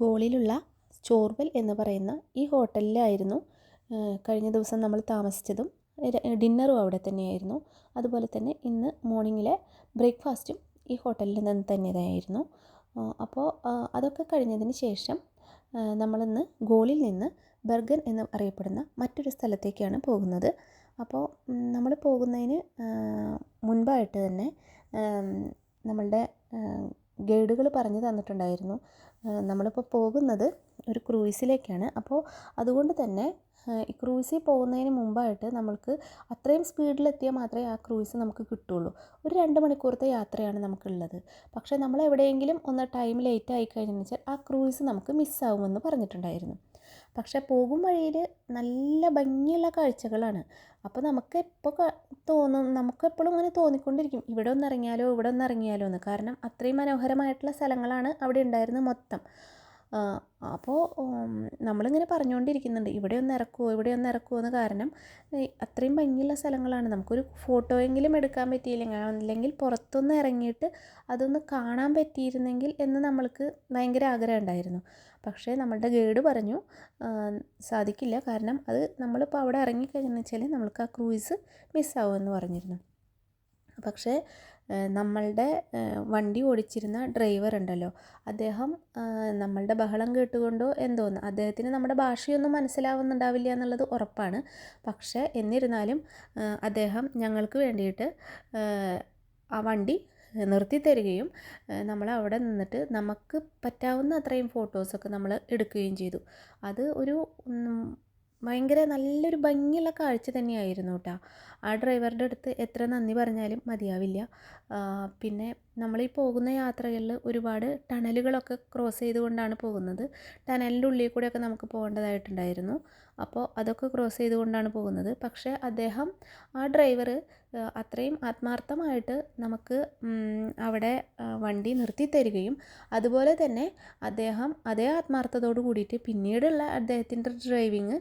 ഗോളിലുള്ള ചോർവൽ എന്ന് പറയുന്ന ഈ ഹോട്ടലിലായിരുന്നു കഴിഞ്ഞ ദിവസം നമ്മൾ താമസിച്ചതും. ഡിന്നറും അവിടെ തന്നെയായിരുന്നു. അതുപോലെ തന്നെ ഇന്ന് മോർണിംഗിലെ ബ്രേക്ക്ഫാസ്റ്റും ഈ ഹോട്ടലിൽ നിന്ന് തന്നെയായിരുന്നു. അപ്പോൾ അതൊക്കെ കഴിഞ്ഞതിന് ശേഷം നമ്മളിന്ന് ഗോളിൽ നിന്ന് ബർഗൻ എന്ന് അറിയപ്പെടുന്ന മറ്റൊരു സ്ഥലത്തേക്കാണ് പോകുന്നത്. അപ്പോൾ നമ്മൾ പോകുന്നതിന് മുൻപായിട്ട് തന്നെ നമ്മളുടെ ഗൈഡുകൾ പറഞ്ഞു തന്നിട്ടുണ്ടായിരുന്നു. നമ്മളിപ്പോൾ പോകുന്നത് ഒരു ക്രൂയിസിലേക്കാണ്. അപ്പോൾ അതുകൊണ്ട് തന്നെ ഈ ക്രൂയിസിൽ പോകുന്നതിന് മുമ്പായിട്ട് നമ്മൾക്ക് അത്രയും സ്പീഡിലെത്തിയാൽ മാത്രമേ ആ ക്രൂയിസ് നമുക്ക് കിട്ടുള്ളൂ. ഒരു രണ്ട് മണിക്കൂറത്തെ യാത്രയാണ് നമുക്കുള്ളത്. പക്ഷേ നമ്മൾ എവിടെയെങ്കിലും ഒന്ന് ടൈം ലേറ്റ് ആയി കഴിഞ്ഞെന്ന് വെച്ചാൽ ആ ക്രൂയിസ് നമുക്ക് മിസ്സാവുമെന്ന് പറഞ്ഞിട്ടുണ്ടായിരുന്നു. പക്ഷേ പോകും വഴിയിൽ നല്ല ഭംഗിയുള്ള കാഴ്ചകളാണ്. അപ്പോൾ നമുക്ക് എപ്പോൾ തോന്നും നമുക്ക് എപ്പോഴും ഇങ്ങനെ തോന്നിക്കൊണ്ടിരിക്കും. ഇവിടെ ഒന്ന് ഇറങ്ങിയാലോ ഇവിടെ ഒന്ന് ഇറങ്ങിയാലോ എന്ന്. കാരണം അത്രയും മനോഹരമായിട്ടുള്ള സ്ഥലങ്ങളാണ് അവിടെ ഉണ്ടായിരുന്നത് മൊത്തം. അപ്പോൾ നമ്മളിങ്ങനെ പറഞ്ഞുകൊണ്ടിരിക്കുന്നുണ്ട് ഇവിടെ ഒന്ന് ഇറക്കുമോ ഇവിടെ ഒന്ന് ഇറക്കുമോ എന്ന് കാരണം അത്രയും ഭംഗിയുള്ള സ്ഥലങ്ങളാണ്. നമുക്കൊരു ഫോട്ടോയെങ്കിലും എടുക്കാൻ പറ്റിയില്ലെങ്കിൽ അല്ലെങ്കിൽ പുറത്തൊന്ന് ഇറങ്ങിയിട്ട് അതൊന്ന് കാണാൻ പറ്റിയിരുന്നെങ്കിൽ എന്ന് നമ്മൾക്ക് ഭയങ്കര ആഗ്രഹം ഉണ്ടായിരുന്നു. പക്ഷേ നമ്മളുടെ ഗൈഡ് പറഞ്ഞു സാധിക്കില്ല. കാരണം അത് നമ്മളിപ്പോൾ അവിടെ ഇറങ്ങിക്കഴിഞ്ഞെന്ന് വെച്ചാൽ നമ്മൾക്ക് ആ ക്രൂയിസ് മിസ്സാവുമെന്ന് പറഞ്ഞിരുന്നു. പക്ഷേ നമ്മളുടെ വണ്ടി ഓടിച്ചിരുന്ന ഡ്രൈവർ ഉണ്ടല്ലോ. അദ്ദേഹം നമ്മളുടെ ബഹളം കേട്ടുകൊണ്ടോ എന്തോന്ന് അദ്ദേഹത്തിന് നമ്മുടെ ഭാഷയൊന്നും മനസ്സിലാവുന്നുണ്ടാവില്ല എന്നുള്ളത് ഉറപ്പാണ്. പക്ഷേ എന്നിരുന്നാലും അദ്ദേഹം ഞങ്ങൾക്ക് വേണ്ടിയിട്ട് ആ വണ്ടി നിർത്തി തരികയും നമ്മൾ അവിടെ നിന്നിട്ട് നമുക്ക് പറ്റാവുന്ന അത്രയും ഫോട്ടോസൊക്കെ നമ്മൾ എടുക്കുകയും ചെയ്തു. അത് ഒരു ഭയങ്കര നല്ലൊരു ഭംഗിയുള്ള കാഴ്ച തന്നെയായിരുന്നു കേട്ടോ ആ ഡ്രൈവറുടെ അടുത്ത് എത്ര നന്ദി പറഞ്ഞാലും മതിയാവില്ല. പിന്നെ നമ്മൾ ഈ പോകുന്ന യാത്രകളിൽ ഒരുപാട് ടണലുകളൊക്കെ ക്രോസ് ചെയ്തുകൊണ്ടാണ് പോകുന്നത്. ടണലിന്റെ ഉള്ളിൽ കൂടെയൊക്കെ നമുക്ക് പോകേണ്ടതായിട്ടുണ്ടായിരുന്നു. അപ്പോൾ അതൊക്കെ ക്രോസ് ചെയ്തുകൊണ്ടാണ് പോകുന്നത്. പക്ഷേ അദ്ദേഹം ആ ഡ്രൈവർ അത്രയും ആത്മാർത്ഥമായിട്ട് നമുക്ക് അവിടെ വണ്ടി നിർത്തി തരികയും അതുപോലെ തന്നെ അദ്ദേഹം അതേ ആത്മാർത്ഥതയോട് കൂടിയിട്ട് പിന്നീടുള്ള അദ്ദേഹത്തിന്റെ ഡ്രൈവിങ്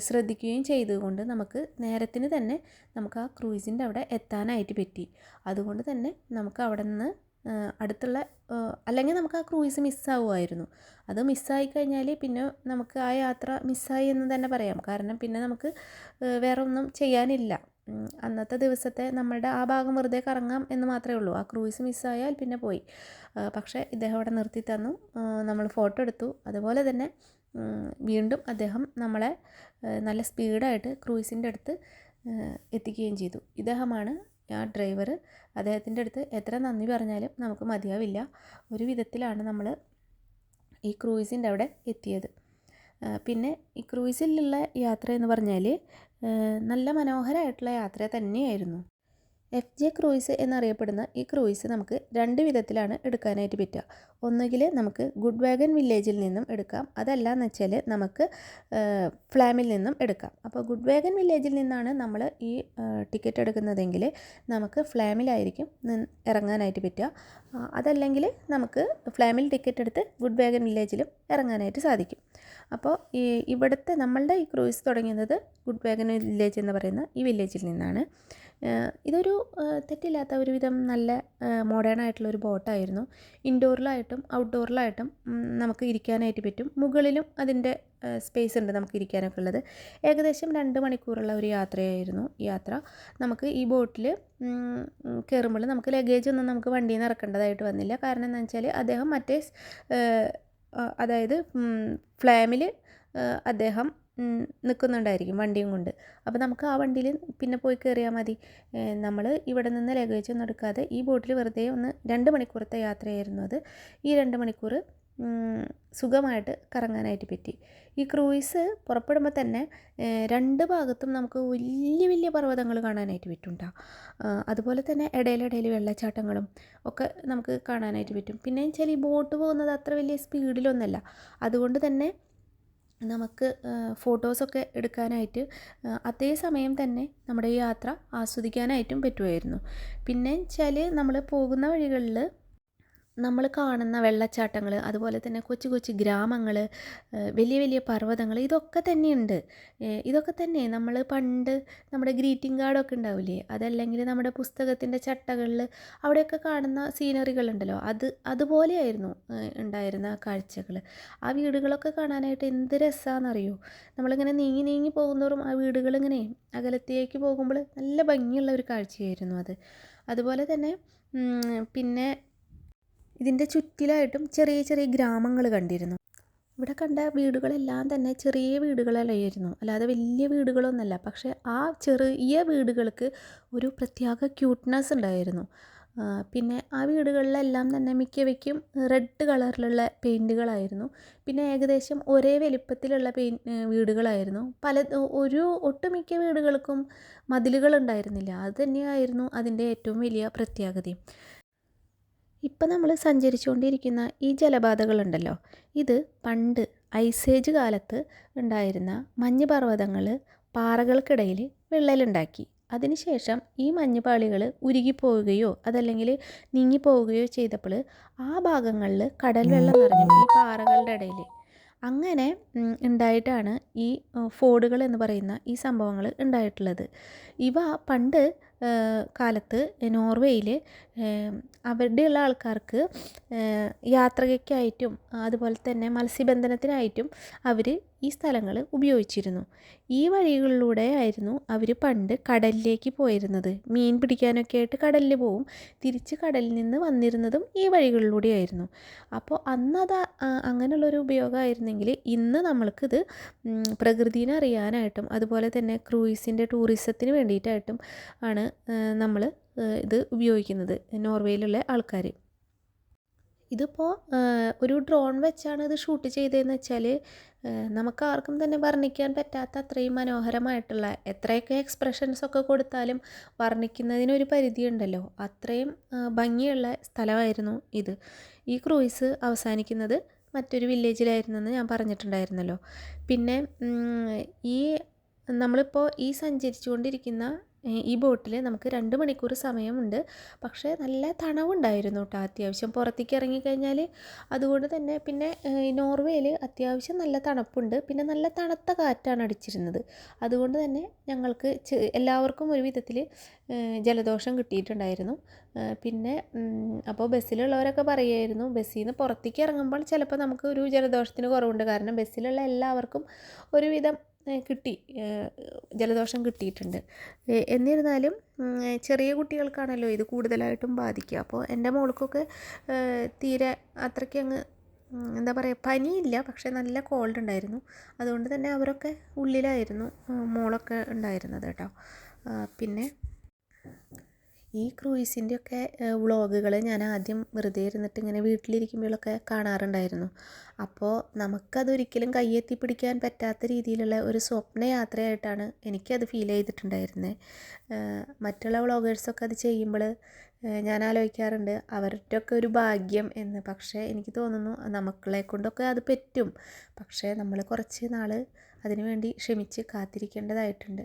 ശ്രദ്ധിക്കുകയും ചെയ്തുകൊണ്ട് നമുക്ക് നേരത്തിന് തന്നെ നമുക്ക് ആ ക്രൂയിസിന്റെ അവിടെ എത്താനായിട്ട് പറ്റി. അതുകൊണ്ട് തന്നെ നമുക്ക് അവിടെ നിന്ന് അടുത്തുള്ള അല്ലെങ്കിൽ നമുക്ക് ആ ക്രൂയിസ് മിസ്സാവുമായിരുന്നു. അത് മിസ്സായി കഴിഞ്ഞാൽ പിന്നെ നമുക്ക് ആ യാത്ര മിസ്സായി എന്ന് തന്നെ പറയാം. കാരണം പിന്നെ നമുക്ക് വേറെ ഒന്നും ചെയ്യാനില്ല. അന്നത്തെ ദിവസത്തെ നമ്മളുടെ ആ ഭാഗം വെറുതെ കറങ്ങാം എന്ന് മാത്രമേ ഉള്ളൂ. ആ ക്രൂയിസ് മിസ്സായാൽ പിന്നെ പോയി. പക്ഷേ ഇദ്ദേഹം അവിടെ നിർത്തി തന്നു. നമ്മൾ ഫോട്ടോ എടുത്തു. അതുപോലെ തന്നെ വീണ്ടും അദ്ദേഹം നമ്മളെ നല്ല സ്പീഡായിട്ട് ക്രൂയിസിന്റെ അടുത്ത് എത്തിക്കുകയും ചെയ്തു. ഇദ്ദേഹമാണ് ആ ഡ്രൈവർ അദ്ദേഹത്തിന്റെ അടുത്ത് എത്ര നന്ദി പറഞ്ഞാലും നമുക്ക് മതിയാവില്ല. ഒരു വിധത്തിലാണ് നമ്മൾ ഈ ക്രൂയിസിന്റെ അവിടെ എത്തിയത്. പിന്നെ ഈ ക്രൂയിസിലുള്ള യാത്ര എന്ന് പറഞ്ഞാൽ നല്ല മനോഹരമായിട്ടുള്ള യാത്ര തന്നെയായിരുന്നു. എഫ് ജെ ക്രൂയിസ് എന്നറിയപ്പെടുന്ന ഈ ക്രൂയിസ് നമുക്ക് രണ്ട് വിധത്തിലാണ് എടുക്കാനായിട്ട് പറ്റുക. ഒന്നുകിൽ നമുക്ക് ഗുഡ് വാഗൻ വില്ലേജിൽ നിന്നും എടുക്കാം. അതല്ല എന്ന് വെച്ചാൽ നമുക്ക് ഫ്ലാമിൽ നിന്നും എടുക്കാം. അപ്പോൾ ഗുഡ് വാഗൻ വില്ലേജിൽ നിന്നാണ് നമ്മൾ ഈ ടിക്കറ്റ് എടുക്കുന്നതെങ്കിൽ നമുക്ക് ഫ്ലാമിലായിരിക്കും ഇറങ്ങാനായിട്ട് പറ്റുക. അതല്ലെങ്കിൽ നമുക്ക് ഫ്ലാമിൽ ടിക്കറ്റ് എടുത്ത് ഗുഡ് വാഗൻ വില്ലേജിലും ഇറങ്ങാനായിട്ട് സാധിക്കും. അപ്പോൾ ഈ ഇവിടുത്തെ നമ്മളുടെ ഈ ക്രൂയിസ് തുടങ്ങുന്നത് ഗുഡ് വാഗൻ വില്ലേജ് എന്ന് പറയുന്ന ഈ വില്ലേജിൽ നിന്നാണ്. ഇതൊരു തെറ്റില്ലാത്ത ഒരുവിധം നല്ല മോഡേൺ ആയിട്ടുള്ള ഒരു ബോട്ടായിരുന്നു. ഇൻഡോറിലായിട്ടും ഔട്ട്ഡോറിലായിട്ടും നമുക്ക് ഇരിക്കാനായിട്ട് പറ്റും. മുകളിലും അതിന്റെ സ്പേസ് ഉണ്ട് നമുക്ക് ഇരിക്കാനൊക്കെ ഉള്ളത്. ഏകദേശം രണ്ട് മണിക്കൂറുള്ള ഒരു യാത്രയായിരുന്നു യാത്ര. നമുക്ക് ഈ ബോട്ടിൽ കയറുമ്പോൾ നമുക്ക് ലഗേജ് ഒന്നും നമുക്ക് വണ്ടിയിൽ നിന്ന് ഇറക്കേണ്ടതായിട്ട് വന്നില്ല. കാരണം എന്താണെന്ന് വെച്ചാൽ അദ്ദേഹം മറ്റേ അതായത് ഫ്ലാമിൽ അദ്ദേഹം നിൽക്കുന്നുണ്ടായിരിക്കും വണ്ടിയും കൊണ്ട്. അപ്പോൾ നമുക്ക് ആ വണ്ടിയിൽ പിന്നെ പോയി കയറിയാൽ മതി. നമ്മൾ ഇവിടെ നിന്ന് ലഗേജ് ഒന്നും എടുക്കാതെ ഈ ബോട്ടിൽ വെറുതെ ഒന്ന് രണ്ട് മണിക്കൂറത്തെ യാത്രയായിരുന്നു അത്. ഈ രണ്ട് മണിക്കൂർ സുഖമായിട്ട് കറങ്ങാനായിട്ട് പറ്റി. ഈ ക്രൂയിസ് പുറപ്പെടുമ്പോൾ തന്നെ രണ്ട് ഭാഗത്തും നമുക്ക് വലിയ വലിയ പർവതങ്ങൾ കാണാനായിട്ട് പറ്റും അതുപോലെ തന്നെ ഇടയിലിടയിൽ വെള്ളച്ചാട്ടങ്ങളും ഒക്കെ നമുക്ക് കാണാനായിട്ട് പറ്റും. പിന്നെ വെച്ചാൽ ഈ ബോട്ട് പോകുന്നത് അത്ര വലിയ സ്പീഡിലൊന്നുമല്ല അതുകൊണ്ട് തന്നെ നമുക്ക് ഫോട്ടോസൊക്കെ എടുക്കാനായിട്ട് അതേ സമയം തന്നെ നമ്മുടെ ഈ യാത്ര ആസ്വദിക്കാനായിട്ടും പറ്റുമായിരുന്നു. പിന്നെ വെച്ചാൽ നമ്മൾ പോകുന്ന വഴികളിൽ നമ്മൾ കാണുന്ന വെള്ളച്ചാട്ടങ്ങൾ അതുപോലെ തന്നെ കൊച്ചു കൊച്ചു ഗ്രാമങ്ങൾ വലിയ വലിയ പർവതങ്ങൾ ഇതൊക്കെ തന്നെയുണ്ട്. ഇതൊക്കെ തന്നെ നമ്മൾ പണ്ട് നമ്മുടെ ഗ്രീറ്റിംഗ് കാർഡൊക്കെ ഉണ്ടാവില്ലേ? അതല്ലെങ്കിൽ നമ്മുടെ പുസ്തകത്തിന്റെ ചട്ടകളിൽ അവിടെയൊക്കെ കാണുന്ന സീനറികളുണ്ടല്ലോ? അത് അതുപോലെയായിരുന്നു ഉണ്ടായിരുന്ന കാഴ്ചകൾ. ആ വീടുകളൊക്കെ കാണാനായിട്ട് എന്ത് രസമാണെന്നറിയോ നമ്മളിങ്ങനെ നീങ്ങി നീങ്ങി പോകുന്നോറും ആ വീടുകളിങ്ങനെ അകലത്തേക്ക് പോകുമ്പോൾ നല്ല ഭംഗിയുള്ള ഒരു കാഴ്ചയായിരുന്നു അത്. അതുപോലെ തന്നെ പിന്നെ ഇതിന്റെ ചുറ്റിലായിട്ടും ചെറിയ ചെറിയ ഗ്രാമങ്ങൾ കണ്ടിരുന്നു. ഇവിടെ കണ്ട വീടുകളെല്ലാം തന്നെ ചെറിയ വീടുകളല്ലായിരുന്നു അല്ലാതെ വലിയ വീടുകളൊന്നുമല്ല. പക്ഷേ ആ ചെറിയ വീടുകൾക്ക് ഒരു പ്രത്യേക ക്യൂട്ട്നെസ് ഉണ്ടായിരുന്നു. പിന്നെ ആ വീടുകളിലെല്ലാം തന്നെ മിക്കവയ്ക്കും റെഡ് കളറിലുള്ള പെയിന്റുകളായിരുന്നു പിന്നെ ഏകദേശം ഒരേ വലിപ്പത്തിലുള്ള പെയിൻ വീടുകളായിരുന്നു. പല ഒരു ഒട്ടുമിക്ക വീടുകൾക്കും മതിലുകൾ ഉണ്ടായിരുന്നില്ല. അത് തന്നെയായിരുന്നു അതിന്റെ ഏറ്റവും വലിയ പ്രത്യേകതയും. ഇപ്പം നമ്മൾ സഞ്ചരിച്ചുകൊണ്ടിരിക്കുന്ന ഈ ജലപാതകളുണ്ടല്ലോ ഇത് പണ്ട് ഐസേജ് കാലത്ത് ഉണ്ടായിരുന്ന മഞ്ഞ് പർവതങ്ങൾ പാറകൾക്കിടയിൽ വിള്ളലുണ്ടാക്കി. അതിനുശേഷം ഈ മഞ്ഞുപാളികൾ ഉരുകിപ്പോവുകയോ അതല്ലെങ്കിൽ നീങ്ങിപ്പോവുകയോ ചെയ്തപ്പോൾ ആ ഭാഗങ്ങളിൽ കടൽ വെള്ളം നിറഞ്ഞു ഈ പാറകളുടെ ഇടയിൽ. അങ്ങനെ ഉണ്ടായിട്ടാണ് ഈ ഫോഡുകൾ എന്ന് പറയുന്ന ഈ സംഭവങ്ങൾ ഉണ്ടായിട്ടുള്ളത്. ഇവ പണ്ട് കാലത്ത് നോർവേയിൽ അവിടെയുള്ള ആൾക്കാർക്ക് യാത്രയ്ക്കായിട്ടും അതുപോലെ തന്നെ മത്സ്യബന്ധനത്തിനായിട്ടും അവർ ഈ സ്ഥലങ്ങൾ ഉപയോഗിച്ചിരുന്നു. ഈ വഴികളിലൂടെ ആയിരുന്നു അവർ പണ്ട് കടലിലേക്ക് പോയിരുന്നത്. മീൻ പിടിക്കാനൊക്കെ ആയിട്ട് കടലിൽ പോവും തിരിച്ച് കടലിൽ നിന്ന് വന്നിരുന്നതും ഈ വഴികളിലൂടെ ആയിരുന്നു. അപ്പോൾ അന്നത് അങ്ങനെയുള്ളൊരു ഉപയോഗമായിരുന്നെങ്കിൽ ഇന്ന് നമ്മൾക്കിത് പ്രകൃതിനെ അറിയാനായിട്ടും അതുപോലെ തന്നെ ക്രൂയിസിന്റെ ടൂറിസത്തിന് വേണ്ടിയിട്ടായിട്ടും ആണ് നമ്മൾ ഇത് ഉപയോഗിക്കുന്നത് നോർവേയിലുള്ള ആൾക്കാർ ഇതിപ്പോൾ ഒരു ഡ്രോൺ വെച്ചാണ് ഇത് ഷൂട്ട് ചെയ്തതെന്ന് വെച്ചാൽ നമുക്ക് ആർക്കും തന്നെ വർണിക്കാൻ പറ്റാത്ത അത്രയും മനോഹരമായിട്ടുള്ള എത്രയൊക്കെ എക്സ്പ്രഷൻസ് ഒക്കെ കൊടുത്താലും വർണിക്കുന്നതിനൊരു പരിധിയുണ്ടല്ലോ. അത്രയും ഭംഗിയുള്ള സ്ഥലമായിരുന്നു ഇത്. ഈ ക്രൂയിസ് അവസാനിക്കുന്നത് മറ്റൊരു വില്ലേജിലായിരുന്നെന്ന് ഞാൻ പറഞ്ഞിട്ടുണ്ടായിരുന്നല്ലോ. പിന്നെ ഈ നമ്മളിപ്പോൾ ഈ സഞ്ചരിച്ചുകൊണ്ടിരിക്കുന്ന ഈ ബോട്ടിൽ നമുക്ക് രണ്ട് മണിക്കൂർ സമയമുണ്ട്. പക്ഷേ നല്ല തണവുണ്ടായിരുന്നു കേട്ടോ അത്യാവശ്യം. പുറത്തേക്ക് ഇറങ്ങിക്കഴിഞ്ഞാൽ അതുകൊണ്ട് തന്നെ പിന്നെ നോർവേയിൽ അത്യാവശ്യം നല്ല തണുപ്പുണ്ട്. പിന്നെ നല്ല തണുത്ത കാറ്റാണ് അടിച്ചിരുന്നത്. അതുകൊണ്ട് തന്നെ ഞങ്ങൾക്ക് എല്ലാവർക്കും ഒരു വിധത്തിൽ ജലദോഷം കിട്ടിയിട്ടുണ്ടായിരുന്നു. പിന്നെ അപ്പോൾ ബസ്സിലുള്ളവരൊക്കെ പറയുമായിരുന്നു ബസ്സിൽ നിന്ന് പുറത്തേക്ക് ഇറങ്ങുമ്പോൾ ചിലപ്പോൾ നമുക്ക് ഒരു ജലദോഷത്തിന് കുറവുണ്ട്. കാരണം ബസ്സിലുള്ള എല്ലാവർക്കും ഒരുവിധം കിട്ടി. ജലദോഷം കിട്ടിയിട്ടുണ്ട്. എന്നിരുന്നാലും ചെറിയ കുട്ടികൾക്കാണല്ലോ ഇത് കൂടുതലായിട്ടും ബാധിക്കുക. അപ്പോൾ എന്റെ മോൾക്കൊക്കെ തീരെ അത്രയ്ക്ക് അങ്ങ് എന്താ പറയുക പനിയില്ല. പക്ഷേ നല്ല കോൾഡ് ഉണ്ടായിരുന്നു. അതുകൊണ്ട് തന്നെ അവരൊക്കെ ഉള്ളിലായിരുന്നു മോളൊക്കെ ഉണ്ടായിരുന്നത് കേട്ടോ. പിന്നെ ഈ ക്രൂയിസിന്റെ ഒക്കെ വ്ളോഗുകൾ ഞാൻ ആദ്യം വെറുതെ ഇരുന്നിട്ട് ഇങ്ങനെ വീട്ടിലിരിക്കുമ്പോഴൊക്കെ കാണാറുണ്ടായിരുന്നു. അപ്പോൾ നമുക്കതൊരിക്കലും കയ്യെത്തി പിടിക്കാൻ പറ്റാത്ത രീതിയിലുള്ള ഒരു സ്വപ്നയാത്രയായിട്ടാണ് എനിക്കത് ഫീൽ ചെയ്തിട്ടുണ്ടായിരുന്നത് മറ്റുള്ള വ്ളോഗേഴ്സൊക്കെ അത് ചെയ്യുമ്പോൾ ഞാൻ ആലോചിക്കാറുണ്ട് അവരുടെ ഒക്കെ ഒരു ഭാഗ്യം എന്ന്. പക്ഷേ എനിക്ക് തോന്നുന്നു നമ്മളെ കൊണ്ടൊക്കെ അത് പറ്റും. പക്ഷേ നമ്മൾ കുറച്ച് നാൾ അതിനുവേണ്ടി ക്ഷമിച്ച് കാത്തിരിക്കേണ്ടതായിട്ടുണ്ട്.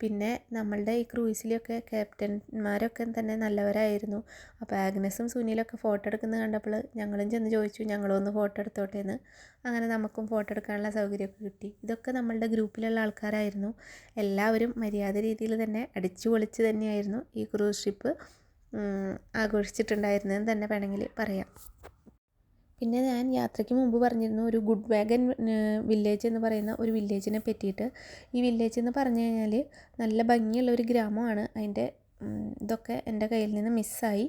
പിന്നെ നമ്മളുടെ ഈ ക്രൂയിസിലൊക്കെ ക്യാപ്റ്റന്മാരൊക്കെ തന്നെ നല്ലവരായിരുന്നു. അപ്പോൾ ആഗ്നസും സുനിലൊക്കെ ഫോട്ടോ എടുക്കുന്നത് കണ്ടപ്പോൾ ഞങ്ങളും ചെന്ന് ചോദിച്ചു ഞങ്ങളും ഒന്ന് ഫോട്ടോ എടുത്തോട്ടെ എന്ന്. അങ്ങനെ നമുക്കും ഫോട്ടോ എടുക്കാനുള്ള സൗകര്യമൊക്കെ കിട്ടി. ഇതൊക്കെ നമ്മളുടെ ഗ്രൂപ്പിലുള്ള ആൾക്കാരായിരുന്നു. എല്ലാവരും മര്യാദ രീതിയിൽ തന്നെ അടിച്ചു പൊളിച്ച് തന്നെയായിരുന്നു ഈ ക്രൂസ് ഷിപ്പ് ആഘോഷിച്ചിട്ടുണ്ടായിരുന്നതെന്ന് തന്നെ വേണമെങ്കിൽ പറയാം. പിന്നെ ഞാൻ യാത്രയ്ക്ക് മുമ്പ് പറഞ്ഞിരുന്നു ഒരു ഗുഡ് വാഗൻ വില്ലേജ് എന്ന് പറയുന്ന ഒരു വില്ലേജിനെ പറ്റിയിട്ട്. ഈ വില്ലേജ് എന്ന് പറഞ്ഞു കഴിഞ്ഞാൽ നല്ല ഭംഗിയുള്ള ഒരു ഗ്രാമമാണ്. അതിന്റെ ഇതൊക്കെ എന്റെ കയ്യിൽ നിന്ന് മിസ്സായി.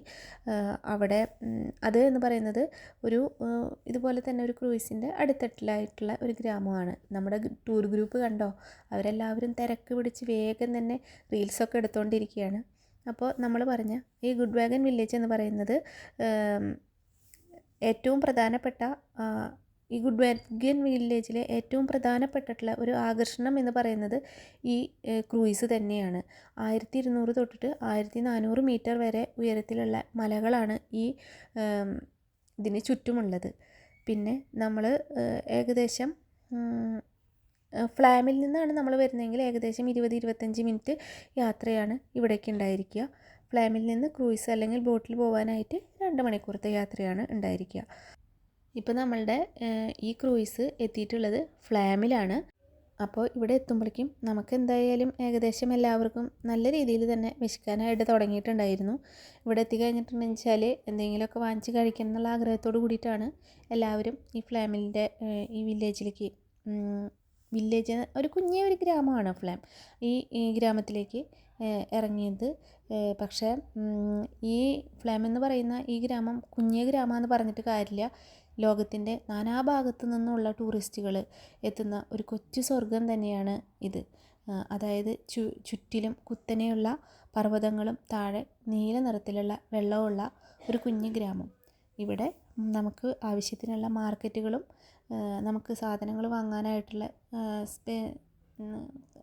അവിടെ അത് എന്ന് പറയുന്നത് ഒരു ഇതുപോലെ തന്നെ ഒരു ക്രൂയിസിന്റെ അടുത്തട്ടിലായിട്ടുള്ള ഒരു ഗ്രാമമാണ്. നമ്മുടെ ടൂർ ഗ്രൂപ്പ് കണ്ടോ? അവരെല്ലാവരും തിരക്ക് പിടിച്ച് വേഗം തന്നെ റീൽസൊക്കെ എടുത്തുകൊണ്ടിരിക്കുകയാണ് അപ്പോൾ നമ്മൾ പറഞ്ഞ ഈ ഗുഡ് വാഗൻ വില്ലേജ് എന്ന് പറയുന്നത് ഏറ്റവും പ്രധാനപ്പെട്ട ഈ ഗുഡ് വാഗ്യൻ വില്ലേജിലെ ഏറ്റവും പ്രധാനപ്പെട്ടിട്ടുള്ള ഒരു ആകർഷണം എന്ന് പറയുന്നത് ഈ ക്രൂയിസ് തന്നെയാണ്. ആയിരത്തി ഇരുന്നൂറ് തൊട്ടിട്ട് ആയിരത്തി നാനൂറ് മീറ്റർ വരെ ഉയരത്തിലുള്ള മലകളാണ് ഈ ഇതിന് ചുറ്റുമുള്ളത്. പിന്നെ നമ്മൾ ഏകദേശം ഫ്ലാമിൽ നിന്നാണ് നമ്മൾ വരുന്നതെങ്കിൽ ഏകദേശം ഇരുപത് ഇരുപത്തഞ്ച് മിനിറ്റ് യാത്രയാണ് ഇവിടേക്ക് ഉണ്ടായിരിക്കുക. ഫ്ലാമിൽ നിന്ന് ക്രൂയിസ് അല്ലെങ്കിൽ ബോട്ടിൽ പോകാനായിട്ട് രണ്ട് മണിക്കൂറത്തെ യാത്രയാണ് ഉണ്ടായിരിക്കുക. ഇപ്പോൾ നമ്മളുടെ ഈ ക്രൂയിസ് എത്തിയിട്ടുള്ളത് ഫ്ലാമിലാണ്. അപ്പോൾ ഇവിടെ എത്തുമ്പോഴേക്കും നമുക്ക് എന്തായാലും ഏകദേശം എല്ലാവർക്കും നല്ല രീതിയിൽ തന്നെ വിശക്കാനായിട്ട് തുടങ്ങിയിട്ടുണ്ടായിരുന്നു. ഇവിടെ എത്തിക്കഴിഞ്ഞിട്ടുണ്ടെന്ന് വെച്ചാൽ എന്തെങ്കിലുമൊക്കെ വാങ്ങിച്ച് കഴിക്കണം എന്നുള്ള ആഗ്രഹത്തോട് കൂടിയിട്ടാണ് എല്ലാവരും ഈ ഫ്ലാമിന്റെ ഈ വില്ലേജിലേക്ക് വില്ലേജ് ഒരു കുഞ്ഞേ ഒരു ഗ്രാമമാണ് ഫ്ലാം. ഈ ഗ്രാമത്തിലേക്ക് ഇറങ്ങിയത്. പക്ഷേ ഈ ഫ്ലാം എന്ന് പറയുന്ന ഈ ഗ്രാമം കുഞ്ഞേ ഗ്രാമമെന്ന് പറഞ്ഞിട്ട് കാര്യമില്ല. ലോകത്തിന്റെ നാനാഭാഗത്തു നിന്നുള്ള ടൂറിസ്റ്റുകൾ എത്തുന്ന ഒരു കൊച്ചു സ്വർഗം തന്നെയാണ് ഇത്. അതായത് ചു ചുറ്റിലും കുത്തനെയുള്ള പർവതങ്ങളും താഴെ നീല നിറത്തിലുള്ള വെള്ളമുള്ള ഒരു കുഞ്ഞു ഗ്രാമം. ഇവിടെ നമുക്ക് ആവശ്യത്തിനുള്ള മാർക്കറ്റുകളും നമുക്ക് സാധനങ്ങൾ വാങ്ങാനായിട്ടുള്ള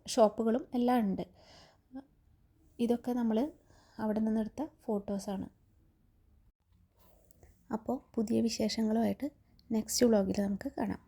ഷോപ്പുകളും എല്ലാം ഉണ്ട്. ഇതൊക്കെ നമ്മൾ അവിടെ നിന്നെടുത്ത ഫോട്ടോസാണ് അപ്പോൾ പുതിയ വിശേഷങ്ങളുമായിട്ട് നെക്സ്റ്റ് വ്ളോഗിൽ നമുക്ക് കാണാം.